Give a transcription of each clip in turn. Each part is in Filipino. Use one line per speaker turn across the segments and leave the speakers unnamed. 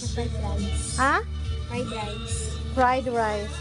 Fried rice.
Ha?
Fried rice.
Fried rice.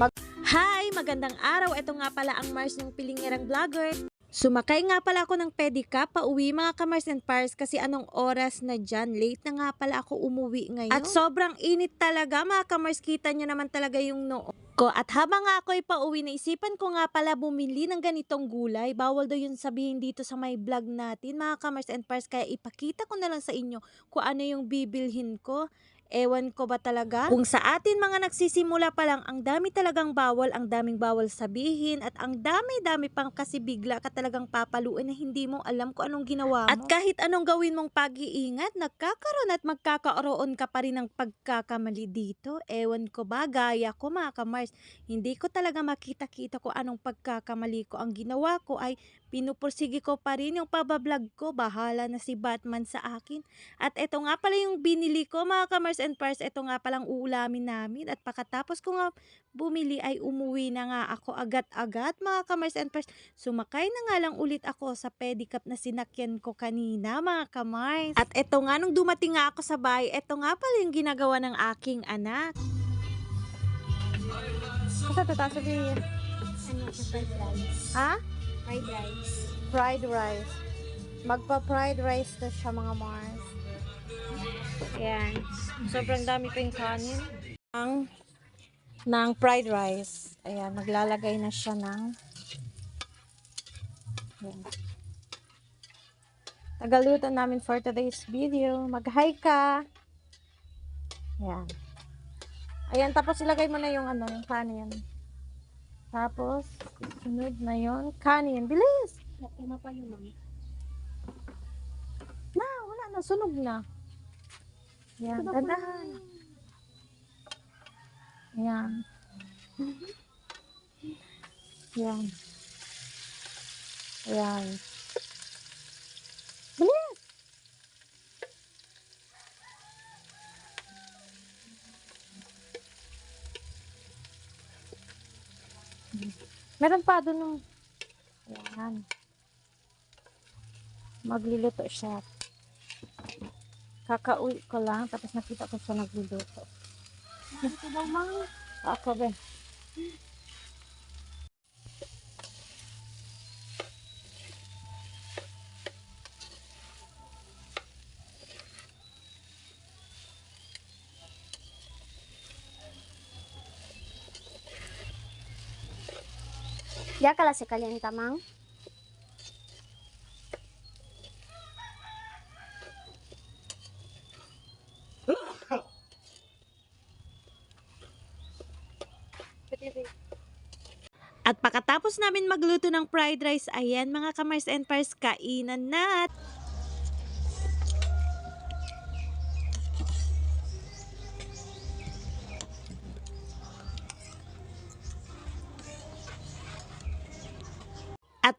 Mag Hi! Magandang araw. Ito nga pala ang Mars ng Pilingerang Vlogger. Sumakay nga pala ako ng pedicab pauwi mga kamars and pars kasi anong oras na dyan. Late na nga pala ako umuwi ngayon. At sobrang init talaga mga kamars. Kita nyo naman talaga yung noo ko. At habang nga ako'y pauwi, naisipan ko nga pala bumili ng ganitong gulay. Bawal daw yun sabihin dito sa may vlog natin mga kamars and pars. Kaya ipakita ko na lang sa inyo kung ano yung bibilhin ko. Ewan ko ba talaga? Kung sa atin mga nagsisimula pa lang, ang dami talagang bawal, ang daming bawal sabihin, at ang dami-dami pang kasi bigla ka talagang papaluin na hindi mo alam kung anong ginawa mo. At kahit anong gawin mong pag-iingat, nagkakaroon at magkakaroon ka pa rin ng pagkakamali dito. Ewan ko ba, gaya ko mga kamars, hindi ko talaga makita-kita kung anong pagkakamali ko. Ang ginawa ko ay pinupursige ko pa rin yung pabablog ko. Bahala na si Batman sa akin. At eto nga pala yung binili ko mga kamars and pars. Eto nga palang uulamin namin. At pagkatapos ko nga bumili ay umuwi na nga ako agad-agad mga kamars and pars. Sumakay na nga lang ulit ako sa pedicab na sinakyan ko kanina mga kamars. At eto nga nung dumating nga ako sa bahay, eto nga pala yung ginagawa ng aking anak. Kasi ito sabihin?
Ano sa fried rice?
Ha?
Fried rice.
Fried rice. Magpa-fried rice na siya mga Mars. Ayan. Sobrang dami pa yung kanin. Ang ng fried rice. Ayan, maglalagay na siya ng Ayan. Tagaluto namin for today's video. Mag-hi ka. Ayan. Ayan, tapos ilagay mo na yung ano, yung kanin. Tapos, sunod na yon kanin. Bilis!
Lima pa yun, ma'am.
Na, wala na. Sunog na. Yan,
Ito na
dandahan. Yan. Yan. Yan. Bilis! Meron pa doon nung... Yan. Magluluto siya. Kakauwi ko lang, tapos nakita ko siya nagluluto.
Ito daw.
Ako ba?
Diya kala si Kalienta,
At pagkatapos namin magluto ng fried rice, ayan mga kamars and pars, kainan na.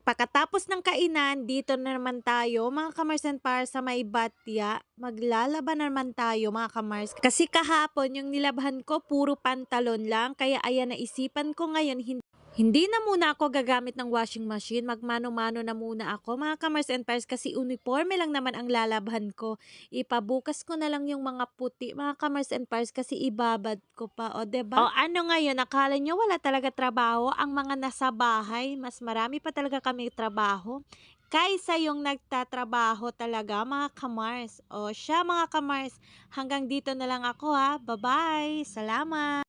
Pagkatapos ng kainan, dito na naman tayo mga kamars and pars sa may batya. Maglalaban naman tayo mga kamars. Kasi kahapon yung nilabhan ko puro pantalon lang. Kaya ayan naisipan ko ngayon hindi hindi na muna ako gagamit ng washing machine. Magmano-mano na muna ako mga kamars and pars kasi uniforme lang naman ang lalabhan ko. Ipabukas ko na lang yung mga puti mga kamars and pars kasi ibabad ko pa. O, ba? O ano ngayon, akala nyo wala talaga trabaho? Ang mga nasa bahay, mas marami pa talaga kami trabaho kaysa yung nagtatrabaho talaga mga kamars. O siya mga kamars, hanggang dito na lang ako ha. Bye-bye. Salamat.